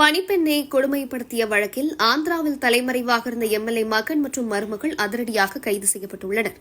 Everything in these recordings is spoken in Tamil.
பணிப்பெண்ணை கொடுமைப்படுத்திய வழக்கில் ஆந்திராவில் தலைமறைவாக இருந்த எம்எல்ஏ மகன் மற்றும் மருமகள் அதிரடியாக கைது செய்யப்பட்டுள்ளனா்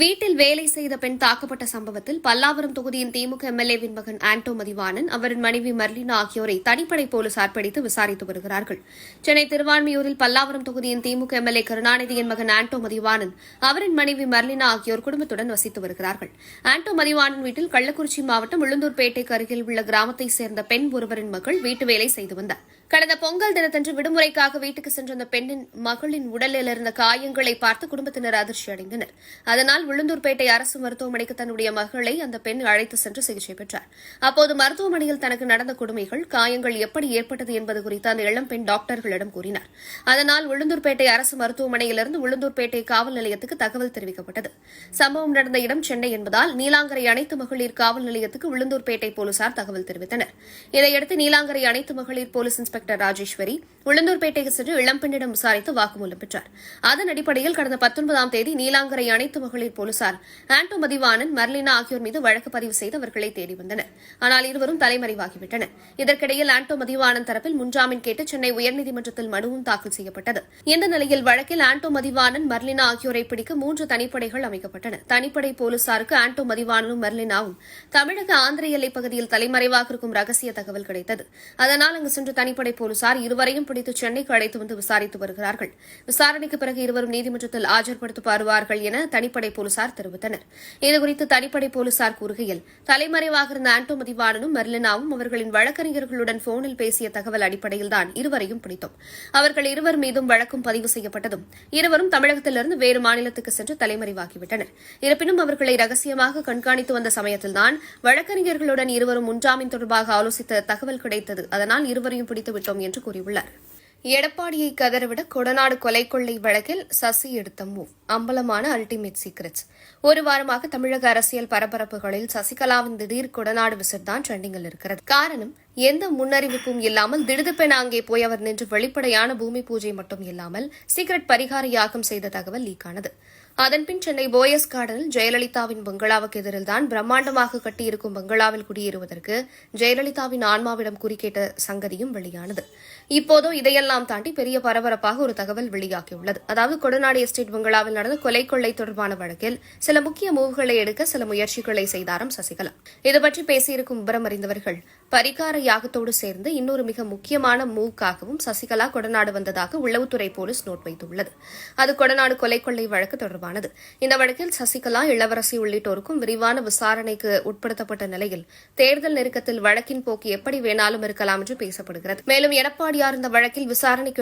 வீட்டில் வேலை செய்த பெண் தாக்கப்பட்ட சம்பவத்தில் பல்லாவரம் தொகுதியின் திமுக எம்எல்ஏவின் மகன் ஆண்டோ மதிவாணன் அவரின் மனைவி மர்லினா ஆகியோரை தனிப்படை போலீசார் பிடித்து விசாரித்து வருகிறார்கள். சென்னை திருவான்மியூரில் பல்லாவரம் தொகுதியின் திமுக எம்எல்ஏ கருணாநிதியின் மகன் ஆண்டோ மதிவாணன் அவரின் மனைவி மர்லினா ஆகியோர் குடும்பத்துடன் வசித்து வருகிறார்கள். ஆண்டோ மதிவாணன் வீட்டில் கள்ளக்குறிச்சி மாவட்டம் உளுந்தூர்பேட்டைக்கு அருகில் உள்ள கிராமத்தைச் சேர்ந்த பெண் ஒருவரின் மகள் வீட்டு வேலை செய்து வந்தார். கடந்த பொங்கல் தினத்தன்று விடுமுறைக்காக வீட்டுக்கு சென்ற அந்த பெண்ணின் மகளின் உடலில் இருந்த காயங்களை பார்த்து குடும்பத்தினர் அதிர்ச்சி அடைந்தனர் அதனால் விழுந்தூர்பேட்டை அரசு மருத்துவமனைக்கு தன்னுடைய மகளை அந்த பெண் அழைத்து சென்று சிகிச்சை பெற்றார். அப்போது மருத்துவமனையில் தனக்கு நடந்த கொடுமைகள் காயங்கள் எப்படி ஏற்பட்டது என்பது குறித்து அந்த இளம் பெண் டாக்டர்களிடம் கூறினார். அதனால் உளுந்தூர்பேட்டை அரசு மருத்துவமனையிலிருந்து உளுந்தூர்பேட்டை காவல் நிலையத்துக்கு தகவல் தெரிவிக்கப்பட்டது. சம்பவம் நடந்த இடம் சென்னை என்பதால் நீலாங்கரை அனைத்து மகளிர் காவல் நிலையத்துக்கு உளுந்தூர்பேட்டை போலீசார் தகவல் தெரிவித்தனர். இதையடுத்து நீலாங்கரை அனைத்து மகளிர் போலீஸ் இன்ஸ்பெக்டர் ராஜேஸ்வரி உளுந்தூர்பேட்டைக்கு சென்று இளம்பெண்ணிடம் விசாரித்து வாக்குமூலம் பெற்றார். அதன் அடிப்படையில் கடந்த பத்தொன்பதாம் தேதி நீலாங்கரை அனைத்து மகளிர் போலீசார் ஆண்டோ மதிவானன் மர்லினா ஆகியோர் மீது வழக்கு பதிவு செய்து அவர்களை தேடி வந்தனர். ஆனால் இருவரும் தலைமறைவாகிவிட்டனர். இதற்கிடையில் ஆண்டோ மதிவானன் தரப்பில் முன்ஜாமீன் கேட்டு சென்னை உயர்நீதிமன்றத்தில் மனுவும் தாக்கல் செய்யப்பட்டது. இந்த நிலையில் வழக்கில் ஆண்டோ மதிவானன் மர்லினா ஆகியோரை பிடிக்க மூன்று தனிப்படைகள் அமைக்கப்பட்டன. தனிப்படை போலீசாருக்கு ஆண்டோ மதிவானனும் மர்லினாவும் தமிழக ஆந்திர எல்லைப் பகுதியில் தலைமறைவாக இருக்கும் ரகசிய தகவல் கிடைத்தது. அதனால் அங்கு சென்று தனிப்படை போலீசார் இருவரையும் பிடித்து சென்னைக்கு அழைத்து வந்து விசாரித்து வருகிறார்கள். விசாரணைக்கு பிறகு இருவரும் நீதிமன்றத்தில் ஆஜர்படுத்தப்படுவார்கள் என தனிப்படை போலீசார் தெரிவித்தனர். இதுகுறித்து தனிப்படை போலீசார் கூறுகையில் தலைமறைவாக இருந்த ஆண்டோ மதிவாணனும் மெர்லினாவும் அவர்களின் வழக்கறிஞர்களுடன் போனில் பேசிய தகவல் அடிப்படையில்தான் இருவரையும் பிடித்தோம். அவர்கள் இருவர் மீதும் வழக்கும் பதிவு செய்யப்பட்டதும் இருவரும் தமிழகத்திலிருந்து வேறு மாநிலத்துக்கு சென்று தலைமறைவாகிவிட்டனர். இருப்பினும் அவர்களை ரகசியமாக கண்காணித்து வந்த சமயத்தில்தான் வழக்கறிஞர்களுடன் இருவரும் முன்ஜாமீன் தொடர்பாக ஆலோசித்த தகவல் கிடைத்தது. அதனால் இருவரையும் பிடித்து விட்டோம் என்று கூறியுள்ளாா் எடப்பாடியை கதறவிட கொடநாடு கொலை கொள்ளை வழக்கில் சசி எடுத்த மூவ் அம்பலமான அல்டிமேட் சீக்ரெட்ஸ் ஒரு வாரமாக தமிழக அரசியல் பரபரப்புகளில் சசிகலாவின் திடீர் கொடநாடு விசிட் தான் ட்ரெண்டிங்கில் இருக்கிறது. காரணம் எந்த முன்னறிவிப்பும் இல்லாமல் திடுதுப்பென அங்கே போய் அவர் நின்று வெளிப்படையான பூமி பூஜை மட்டும் இல்லாமல் சீக்ரெட் பரிகார யாகம் செய்த தகவல் லீக் ஆனது அதன்பின் சென்னை போயஸ் கார்டனில் ஜெயலலிதாவின் பங்களாவுக்கு எதிரில்தான் பிரம்மாண்டமாக கட்டியிருக்கும் பங்களாவில் குடியேறுவதற்கு ஜெயலலிதாவின் ஆன்மாவிடம் குறிக்கேட்ட சங்கதியும் வெளியானது. இப்போதோ இதையெல்லாம் தாண்டி பெரிய பரபரப்பாக ஒரு தகவல் வெளியாகியுள்ளது. அதாவது கொடநாடு எஸ்டேட் பங்களாவில் நடந்த கொலை கொள்ளை தொடர்பான வழக்கில் சில முக்கிய மூவ்களை எடுக்க சில முயற்சிகளை செய்தாராம் சசிகலா. இது பற்றி பேசியிருக்கும் விவரம் அறிந்தவர்கள் பரிகார யாகத்தோடு சேர்ந்து இன்னொரு மிக முக்கியமான மூக்காகவும் சசிகலா கொடநாடு வந்ததாக உளவுத்துறை போலீஸ் நோட் வைத்துள்ளது. அது கொடநாடு கொலை கொள்ளை வழக்கு தொடர்பானது. இந்த வழக்கில் சசிகலா இளவரசி உள்ளிட்டோருக்கும் விரிவான விசாரணைக்கு உட்படுத்தப்பட்ட நிலையில் தேர்தல் நெருக்கத்தில் வழக்கின் போக்கு எப்படி வேணாலும் இருக்கலாம் என்று பேசப்படுகிறது. மேலும் எடப்பாடியார் இந்த வழக்கில் விசாரணைக்கு